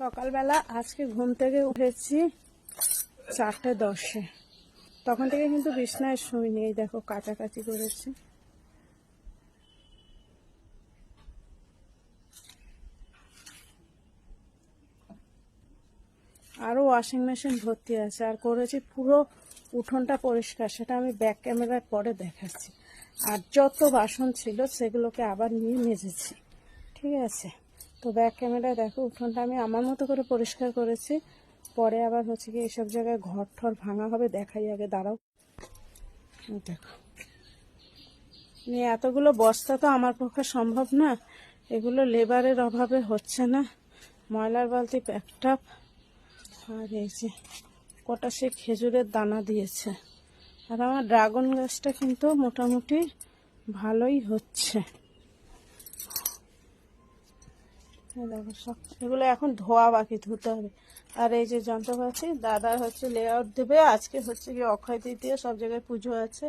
সকালবেলা আজকে ঘুম থেকে উঠেছি চারটে দশে। তখন থেকে কিন্তু বিছনায় শুইনি, এই দেখো কাচাকাচি করেছি। আরও ওয়াশিং মেশিন ভর্তি আছে, আর করেছি পুরো উঠোনটা পরিষ্কার, সেটা আমি ব্যাক ক্যামেরায় পরে দেখাচ্ছি। আর যত বাসন ছিল সেগুলোকে আবার নিয়ে মেজেছি, ঠিক আছে? তো ব্যাক ক্যামেরায় দেখো, উঠোনটা আমি আমার মতো করে পরিষ্কার করেছি। পরে আবার হচ্ছে কি এইসব জায়গায় ঘর ঠর ভাঙা হবে, দেখাই আগে, দাঁড়াও। দেখো। নিয়ে এতগুলো বস্তা তো আমার পক্ষে সম্ভব না, এগুলো লেবারের অভাবে হচ্ছে না। ময়লার বালতি প্যাকটাপ আর এই যে কটা সে খেজুরের দানা দিয়েছে। আর আমার ড্রাগন গাছটা কিন্তু মোটামুটি ভালোই হচ্ছে এই সব, এগুলো এখন ধোয়া বাকি, ধুতে হবে। আর এই যে যন্ত্রপাতি দাদা হচ্ছে লেআউট দেবে, আজকে হচ্ছে কি অক্ষয় তৃতীয়, সব জায়গায় পুজো আছে।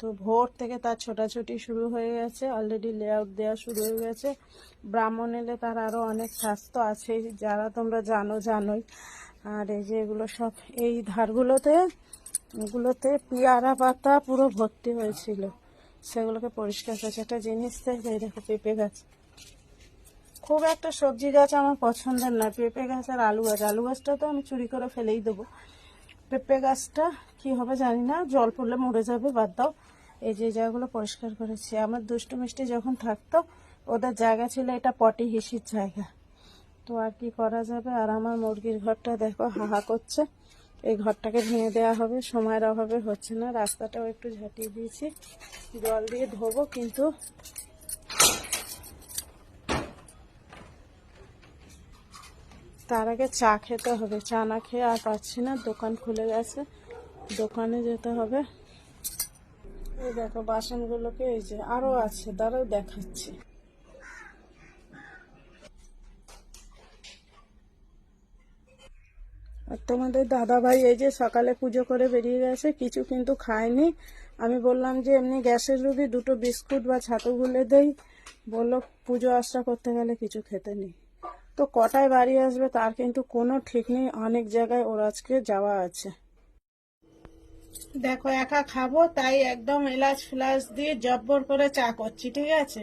তো ভোর থেকে তার ছোটাছুটি শুরু হয়ে গেছে অলরেডি লেআউট দেওয়া শুরু হয়ে গেছে। ব্রাহ্মণ এলে তার আরও অনেক স্বাস্থ্য আছে, যারা তোমরা জানো, জানোই। আর এই যে এগুলো সব, এই ধারগুলোতে, এগুলোতে পেয়ারা পাতা পুরো ভর্তি হয়েছিল। সেগুলোকে পরিষ্কার করেছে একটা জিনিস থেকে দেখো পেঁপে গাছ। খুব একটা সবজি গাছ আমার পছন্দের না। পেঁপে গাছ আর আলু গাছ আলু গাছটা তো আমি চুরি করে ফেলেই দেবো। পেঁপে গাছটা কি হবে জানি না। জল পড়লে মরে যাবে, বাদ দাও। এই যে জায়গাগুলো পরিষ্কার করেছি। আমার দুষ্টু মিষ্টি যখন থাকতো, ওদের জায়গা ছিল এটা পটি হিসির জায়গা। তো আর কি করা যাবে? আর আমার মুরগির ঘরটা দেখো, হাহা করছে। এই ঘরটাকে ভেঙে দেওয়া হবে, সময়ের অভাবে হচ্ছে না। রাস্তাটাও একটু ঝাঁটিয়ে দিয়েছি। জল দিয়ে ধোবো, কিন্তু তার আগে চা খেতে হবে। চা না খেয়ে আর পাচ্ছি না। দোকান খুলে গেছে। দোকানে যেতে হবে। এই দেখো বাসনগুলোকে এই যে আরও আছে দাঁড়াও দেখাচ্ছি। আর তোমাদের দাদা ভাই এই যে সকালে পুজো করে বেরিয়ে গেছে, কিছু কিন্তু খায়নি। আমি বললাম যে এমনি গ্যাসের রুগী দুটো বিস্কুট বা ছাতু গুলে দেই। বলল পুজো আশ্রা করতে গেলে কিছু খেতে নেই। তো কটায় বাড়ি আসবে তার কিন্তু কোনো ঠিক নেই। অনেক জায়গায় ওর আজকে যাওয়া আছে। দেখো, একা খাব, তাই একদম এলাচ ফুলাচ দিয়ে জব্বর করে চা করছি, ঠিক আছে?